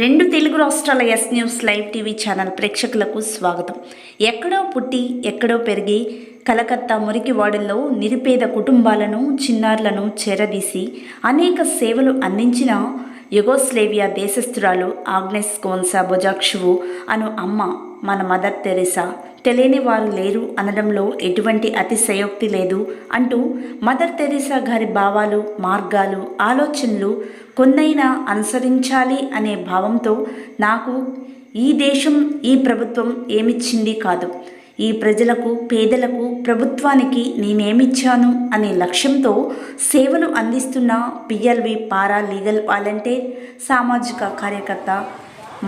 రెండు తెలుగు రాష్ట్రాల S News Live TV channel ప్రేక్షకులకు స్వాగతం. ఎక్కడో పుట్టి ఎక్కడో పెరిగి కలకత్తా మురికివాడల్లో నిరుపేద కుటుంబాలను చిన్నారులను చేరదీసి అనేక సేవలు అందించిన యుగోస్లేవియా దేశస్థురాలు ఆగ్నెస్ కోన్సా బొజాక్షువు అను అమ్మ మన మదర్ తెరెసా. తెలియని వారు లేరు అనడంలో ఎటువంటి అతిశయోక్తి లేదు అంటూ మదర్ తెరెసా గారి భావాలు మార్గాలు ఆలోచనలు కొన్నైనా అనుసరించాలి అనే భావంతో నాకు ఈ దేశం ఈ ప్రభుత్వం ఏమిచ్చింది కాదు. ఈ ప్రజలకు పేదలకు ప్రభుత్వానికి నేనేమిచ్చాను అనే లక్ష్యంతో సేవలు అందిస్తున్న పిఎల్వి పారా లీగల్ వాలంటీర్ సామాజిక కార్యకర్త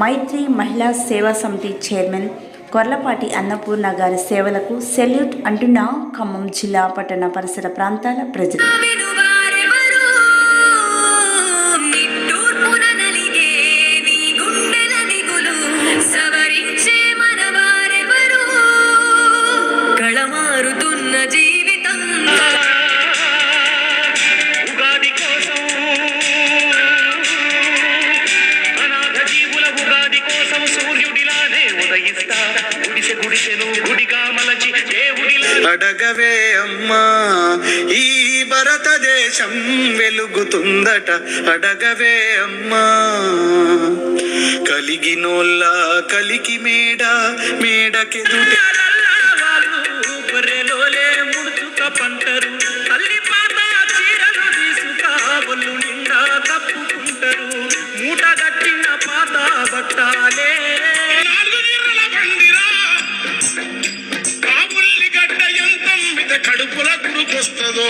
మైత్రి మహిళా సేవా సమితి చైర్మన్ కొర్లపాటి అన్నపూర్ణ గారి సేవలకు సెల్యూట్ అంటున్న ఖమ్మం జిల్లా పట్టణ పరిసర ప్రాంతాల ప్రజలు. జీవితం. ఉగాది కోసం. అనాథ జీవుల ఉగాది కోసం సూర్యుడిలానే ఉదయిస్తా. గుడిసె గుడిసెను గుడిగా మలచి దేవుడిలా అడగవే అమ్మా ఈ భారతదేశం వెలుగుతుందట. అడగవే అమ్మా కలిగినోళ్ళ కలికి మేడ మేడకెదుట పంటరు. తల్లి పాత చీరలు తీసుకా ఒళ్ళు నిండా తప్పుకుంటారు మూట కట్టిన పాత బట్టాలే. ఎంత కడుపుల గురుకొస్తుందో.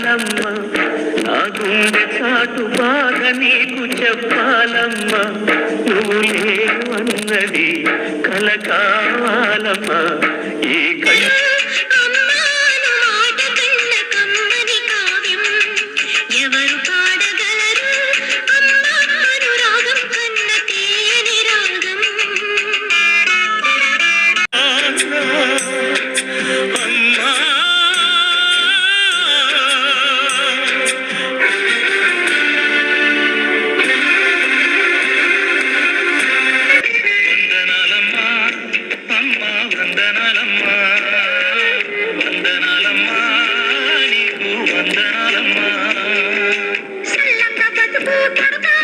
చెప్పాలమ్మ. నా గుండె చాటు బాగా నీకు చెప్పాలమ్మ. నువ్వు లేవన్నది కల కావాలమ్మ. ఈ కళ్ళ かるか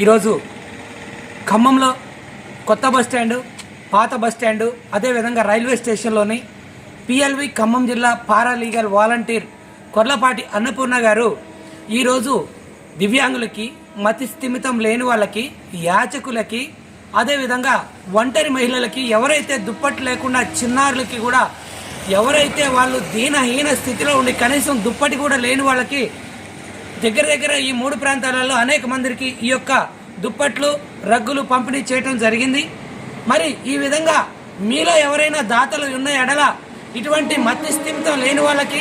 ఈరోజు ఖమ్మంలో కొత్త బస్ స్టాండు పాత బస్ స్టాండు అదేవిధంగా రైల్వే స్టేషన్లోని పిఎల్వి ఖమ్మం జిల్లా పారాలీగల్ వాలంటీర్ కొర్లపాటి అన్నపూర్ణ గారు ఈరోజు దివ్యాంగులకి మతి స్థిమితం లేని వాళ్ళకి యాచకులకి అదేవిధంగా ఒంటరి మహిళలకి ఎవరైతే దుప్పటి లేకుండా చిన్నారులకి కూడా ఎవరైతే వాళ్ళు దీనహీన స్థితిలో ఉండి కనీసం దుప్పటి కూడా లేని వాళ్ళకి దగ్గర దగ్గర ఈ మూడు ప్రాంతాలలో అనేక మందికి ఈ యొక్క దుప్పట్లు రగ్గులు పంపిణీ చేయటం జరిగింది. మరి ఈ విధంగా మీలో ఎవరైనా దాతలు ఉన్న ఎడల ఇటువంటి మధ్యస్థిమితం లేని వాళ్ళకి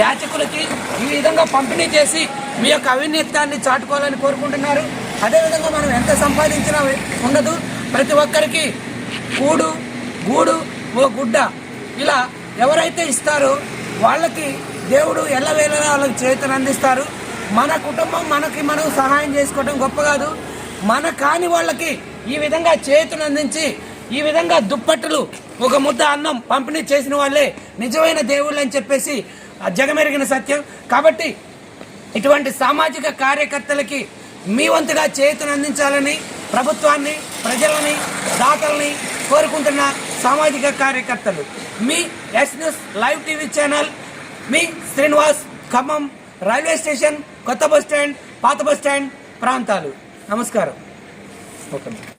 యాచకులకి ఈ విధంగా పంపిణీ చేసి మీ యొక్క అవినీతాన్ని చాటుకోవాలని కోరుకుంటున్నారు. అదేవిధంగా మనం ఎంత సంపాదించినా ఉండదు. ప్రతి ఒక్కరికి కూడు గూడు ఓ గుడ్డ ఇలా ఎవరైతే ఇస్తారో వాళ్ళకి దేవుడు ఎల్లవేళలా వాళ్ళకి చేతులు అందిస్తారు మన కుటుంబం మనకి మనం సహాయం చేసుకోవడం గొప్ప కాదు. మన కాని వాళ్ళకి ఈ విధంగా చేతులు అందించి ఈ విధంగా దుప్పట్లు ఒక ముద్ద అన్నం పంపిణీ చేసిన వాళ్ళే నిజమైన దేవుళ్ళు అని చెప్పేసి జగమెరిగిన సత్యం. కాబట్టి ఇటువంటి సామాజిక కార్యకర్తలకి మీ వంతుగా చేతులు అందించాలని ప్రభుత్వాన్ని ప్రజలని దాతల్ని కోరుకుంటున్న సామాజిక కార్యకర్తలు. మీ S News Live TV channel మీ శ్రీనివాస్ ఖమ్మం రైల్వే స్టేషన్ కొత్త బస్ స్టాండ్ పాత బస్ స్టాండ్ ప్రాంతాలు. నమస్కారం. ఓకే.